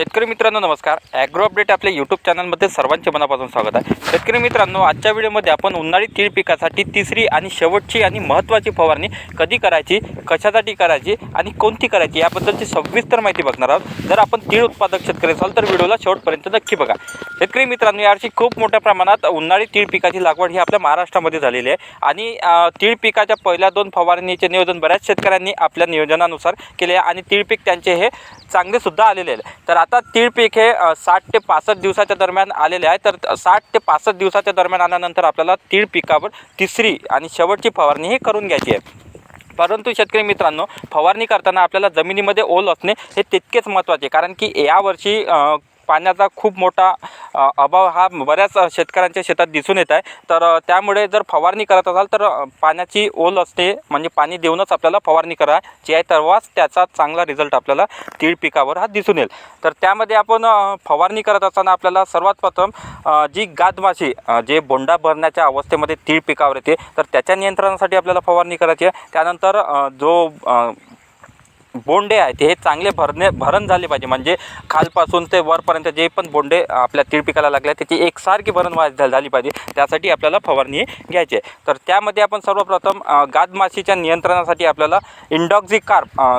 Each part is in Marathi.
शेतकरी मित्रांनो नमस्कार. ॲग्रो अपडेट आपल्या यूट्यूब चॅनलमध्ये सर्वांचे मनापासून स्वागत आहे. शेतकरी मित्रांनो आजच्या व्हिडिओमध्ये आपण उन्हाळी तीळ पिकासाठी तिसरी आणि शेवटची आणि महत्त्वाची फवारणी कधी करायची कशासाठी करायची आणि कोणती करायची याबद्दलची सविस्तर माहिती बघणार आहोत. जर आपण तीळ उत्पादक शेतकरी असाल तर व्हिडिओला शेवटपर्यंत नक्की बघा. शेतकरी मित्रांनो यावर्षी खूप मोठ्या प्रमाणात उन्हाळी तीळ पिकाची लागवड ही आपल्या महाराष्ट्रामध्ये झालेली आहे. आणि तीळ पिकाच्या पहिल्या दोन फवारणीचे नियोजन बऱ्याच शेतकऱ्यांनी आपल्या नियोजनानुसार केले आहे. आणि तीळ पीक त्यांचे हे चांगले सुद्धा आलेले आहे तर आता तीळ पीक हे साठ ते पासष्ट दिवसाच्या दरम्यान आलेले आहे. तर साठ ते पासष्ट दिवसाच्या दरम्यान आल्यानंतर आपल्याला तीळ पिकावर तिसरी आणि शेवटची फवारणी ही करून घ्यायची आहे. परंतु शेतकरी मित्रांनो फवारणी करताना आपल्याला जमिनीमध्ये ओल असणे हे तितकेच महत्त्वाचे कारण की यावर्षी पाण्याचा खूप मोठा अभाव हा बऱ्याच शेतकऱ्यांच्या शेतात दिसून येत आहे. तर त्यामुळे जर फवारणी करत असाल तर पाण्याची ओल असते म्हणजे पाणी देऊनच आपल्याला फवारणी करायची आहे तेव्हाच त्याचा चांगला रिझल्ट आपल्याला तीळ पिकावर हा दिसून येईल. तर त्यामध्ये आपण फवारणी करत असताना आपल्याला सर्वात प्रथम जी गादमाशी जे बोंडा भरण्याच्या अवस्थेमध्ये तीळ पिकावर येते तर त्याच्या नियंत्रणासाठी आपल्याला फवारणी करायची आहे. त्यानंतर जो बोंडे आहेत. हे चांगले भरणे भरण झाले पाहिजे. म्हणजे खालपासून ते वरपर्यंत जे पण बोंडे आपल्या तीळ पिकाला लागले त्याची एकसारखी भरण वा- झाली पाहिजे. त्यासाठी आपल्याला फवारणी घ्यायची आहे. तर त्यामध्ये आपण सर्वप्रथम गादमाशीच्या नियंत्रणासाठी आपल्याला इंडॉक्झी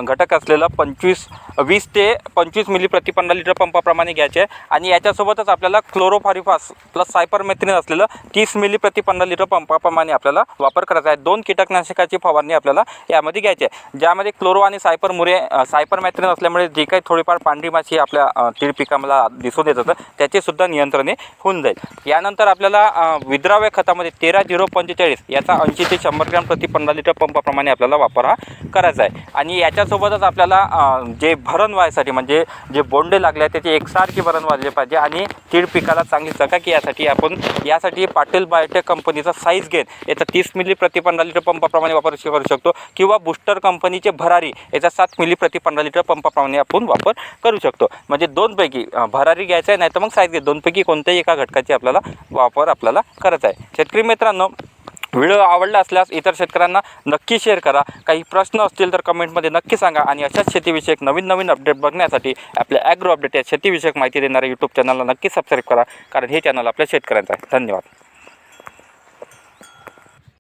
घटक असलेलं पंचवीस वीस ते पंचवीस मिली प्रति पंधरा लिटर पंपाप्रमाणे घ्यायचे. आहे आणि याच्यासोबतच आपल्याला क्लोरोफारिफास प्लस सायपरमेथ्रिन असलेलं तीस मिली प्रति पंधरा लिटर पंपाप्रमाणे आपल्याला वापर करायचा आहे. दोन कीटकनाशकाची फवारणी आपल्याला यामध्ये घ्यायची आहे. ज्यामध्ये क्लोरो आणि सायपर मुरे सायपर मॅथ्रिन असल्यामुळे जी काही थोडीफार पांढरी माशी आपल्या तीळ पिकाला दिसून येत होतं त्याचेसुद्धा नियंत्रणे होऊन जाईल. यानंतर आपल्याला विद्राव्य खतामध्ये तेरा झिरो पंचेचाळीस याचा ऐंशी ते शंभर ग्रॅम प्रति पंधरा लिटर पंपाप्रमाणे आपल्याला वापर हा करायचा आहे. आणि याच्यासोबतच आपल्याला जे भरण व्हायसाठी म्हणजे जे बोंडे लागले आहेत त्याची एकसारखी भरण वाजले पाहिजे आणि तीळ पिकाला चांगली चकाकी यासाठी आपण यासाठी पाटील बायोटेक कंपनीचा साईज घेत याचा तीस मिली प्रति पंधरा लिटर पंपाप्रमाणे वापर करू शकतो. किंवा बुस्टर कंपनीचे भरारी याचा सात मिली प्रति पंधरा लिटर पंपाप्रमाणे आपण वापर करू शकतो. म्हणजे दोनपैकी भरारी घ्यायचं आहे नाही तर मग साईज घे दोनपैकी कोणत्याही एका घटकाची आपल्याला वापर आपल्याला करायचा आहे. शेतकरी मित्रांनो व्हिडिओ आवडला असल्यास इतर शेतकऱ्यांना नक्की शेअर करा. काही प्रश्न असतील तर कमेंटमध्ये नक्की सांगा आणि अशाच शेतीविषयक नवीन नवीन अपडेट बघण्यासाठी आपल्या ॲग्रो अपडेट या शेतीविषयक माहिती देणाऱ्या यूट्यूब चॅनलला नक्की सबस्क्राईब करा. कारण हे चॅनल आपल्या शेतकऱ्यांचं आहे. धन्यवाद.